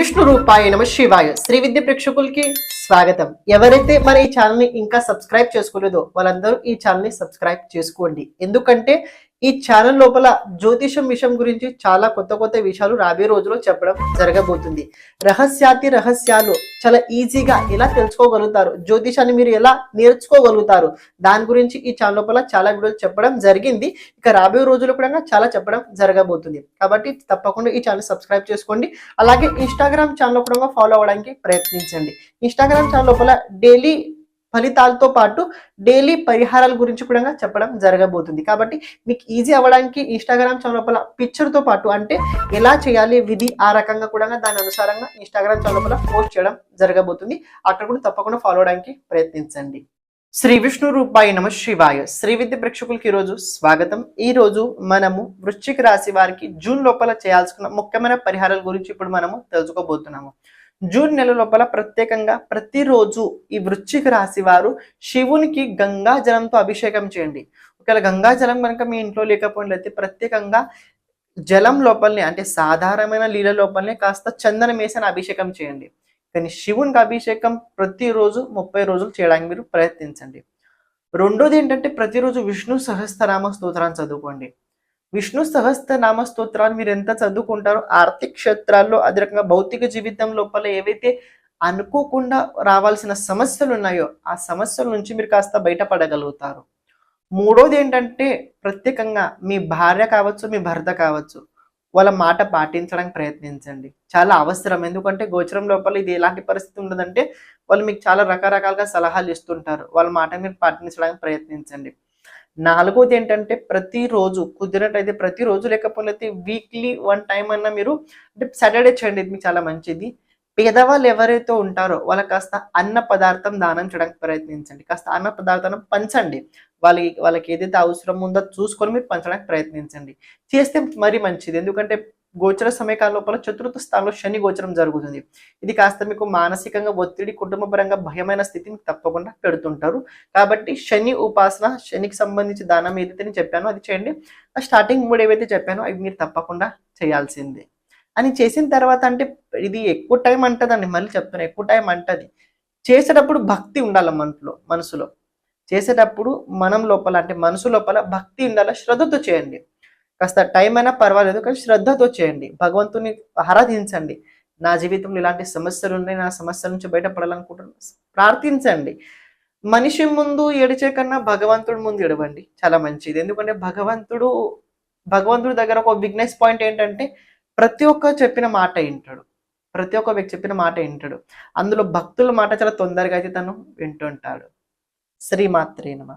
విష్ణు రూపాయ నమ శివాయ శ్రీ విద్య ప్రేక్షకులకి స్వాగతం. ఎవరైతే మన ఈ ఛానల్ని ఇంకా సబ్స్క్రైబ్ చేసుకోలేదో వాళ్ళందరూ ఈ ఛానల్ని సబ్స్క్రైబ్ చేసుకోండి. ఎందుకంటే ఈ ఛానల్ లోపల జ్యోతిషం విషయం గురించి చాలా కొత్త కొత్త విషయాలు రాబోయే రోజుల్లో చెప్పడం జరగబోతుంది. రహస్యాతి రహస్యాలు చాలా ఈజీగా ఎలా తెలుసుకోగలుగుతారు? జ్యోతిషాన్ని మీరు ఎలా నేర్చుకోగలుగుతారు? దాని గురించి ఈ ఛానల్ లోపల చాలా వీడియోలు చెప్పడం జరిగింది. ఇక రాబోయే రోజుల్లో కూడా చాలా చెప్పడం జరగబోతుంది. కాబట్టి తప్పకుండా ఈ ఛానల్ సబ్స్క్రైబ్ చేసుకోండి. అలాగే ఇన్స్టాగ్రామ్ ఛానల్ కూడా ఫాలో అవ్వడానికి ప్రయత్నించండి. ఇన్స్టాగ్రామ్ ఛానల్ లోపల డైలీ ఫలితాలతో పాటు డైలీ పరిహారాల గురించి కూడా చెప్పడం జరగబోతుంది. కాబట్టి మీకు ఈజీ అవ్వడానికి ఇన్స్టాగ్రామ్ ఛానల్ లోపల పిక్చర్తో పాటు అంటే ఎలా చేయాలి విధి ఆ రకంగా కూడా దాని అనుసారంగా ఇన్స్టాగ్రామ్ ఛానల్ లోపల పోస్ట్ చేయడం జరగబోతుంది. అక్కడ కూడా తప్పకుండా ఫాలో అవడానికి ప్రయత్నించండి. శ్రీ విష్ణు రూపాయి నమ శివాయ. శ్రీ విద్య ప్రేక్షకులకి ఈరోజు స్వాగతం. ఈ రోజు మనము వృశ్చిక రాశి వారికి జూన్ లోపల చేయాల్సిన ముఖ్యమైన పరిహారాల గురించి ఇప్పుడు మనము తెలుసుకోబోతున్నాము. జూన్ నెల లోపల ప్రత్యేకంగా ప్రతిరోజు ఈ వృశ్చిక రాశి వారు శివునికి గంగా జలంతో అభిషేకం చేయండి. ఒకవేళ గంగా జలం కనుక మీ ఇంట్లో లేకపోయినట్లయితే ప్రత్యేకంగా జలం లోపలనే అంటే సాధారణమైన నీళ్ళ లోపలనే కాస్త చందనం వేసిన అభిషేకం చేయండి. కానీ శివునికి అభిషేకం ప్రతిరోజు ముప్పై రోజులు చేయడానికి మీరు ప్రయత్నించండి. రెండోది ఏంటంటే ప్రతిరోజు విష్ణు సహస్రనామ స్తోత్రాన్ని చదువుకోండి. విష్ణు సహస్రనామ స్తోత్రాన్ని మీరు ఎంత చదువుకుంటారో ఆర్థిక క్షేత్రాల్లో అదే రకంగా భౌతిక జీవితం లోపల ఏవైతే అనుకోకుండా రావాల్సిన సమస్యలు ఉన్నాయో ఆ సమస్యల నుంచి మీరు కాస్త బయటపడగలుగుతారు. మూడోది ఏంటంటే ప్రత్యేకంగా మీ భార్య కావచ్చు మీ భర్త కావచ్చు వాళ్ళ మాట పాటించడానికి ప్రయత్నించండి. చాలా అవసరం. ఎందుకంటే గోచరం లోపల ఇది ఎలాంటి పరిస్థితి ఉండదంటే వాళ్ళు మీకు చాలా రకరకాలుగా సలహాలు ఇస్తుంటారు. వాళ్ళ మాట మీరు పాటించడానికి ప్రయత్నించండి. నాలుగోది ఏంటంటే ప్రతిరోజు కుదిరినట్టయితే ప్రతిరోజు లేకపోతే వీక్లీ వన్ టైం అన్నా మీరు అంటే సాటర్డే చేయండి ఇది మీకు చాలా మంచిది. పేదవాళ్ళు ఎవరైతే ఉంటారో వాళ్ళకి కాస్త అన్న పదార్థం దానం చేయడానికి ప్రయత్నించండి. కాస్త అన్న పదార్థాన్ని పంచండి. వాళ్ళకి వాళ్ళకి ఏదైతే అవసరం ఉందో చూసుకొని మీరు పంచడానికి ప్రయత్నించండి. చేస్తే మరీ మంచిది. ఎందుకంటే గోచర సమయకాల లోపల చతుర్థ స్థానంలో శని గోచరం జరుగుతుంది. ఇది కాస్త మీకు మానసికంగా ఒత్తిడి కుటుంబపరంగా భయమైన స్థితిని తప్పకుండా పెడుతుంటారు. కాబట్టి శని ఉపాసన శనికి సంబంధించి దానం ఏదైతే నేను చెప్పానో అది చేయండి. ఆ స్టార్టింగ్ మూడు ఏవైతే చెప్పానో అవి మీరు తప్పకుండా చేయాల్సిందే. అని చేసిన తర్వాత అంటే ఇది ఎక్కువ టైం అంటదండి మళ్ళీ చెప్తున్నా ఎక్కువ టైం అంటది. చేసేటప్పుడు భక్తి ఉండాలి మనలో మనసులో. చేసేటప్పుడు మనం లోపల అంటే మనసు లోపల భక్తి ఉండాలి శ్రద్ధతో చేయండి. కాస్త టైం అయినా పర్వాలేదు కానీ శ్రద్ధతో చేయండి. భగవంతుని ఆరాధించండి. నా జీవితంలో ఇలాంటి సమస్యలు ఉన్నాయి నా సమస్యల నుంచి బయటపడాలనుకుంటున్నాను ప్రార్థించండి. మనిషి ముందు ఏడిచే కన్నా భగవంతుడి ముందు ఎడవండి చాలా మంచిది. ఎందుకంటే భగవంతుడు భగవంతుడి దగ్గర ఒక బిగ్నెస్ పాయింట్ ఏంటంటే ప్రతి ఒక్క చెప్పిన మాట వింటాడు. ప్రతి ఒక్క వ్యక్తి చెప్పిన మాట వింటాడు. అందులో భక్తుల మాట చాలా తొందరగా అయితే తను వింటుంటాడు. శ్రీమాత్రేనమా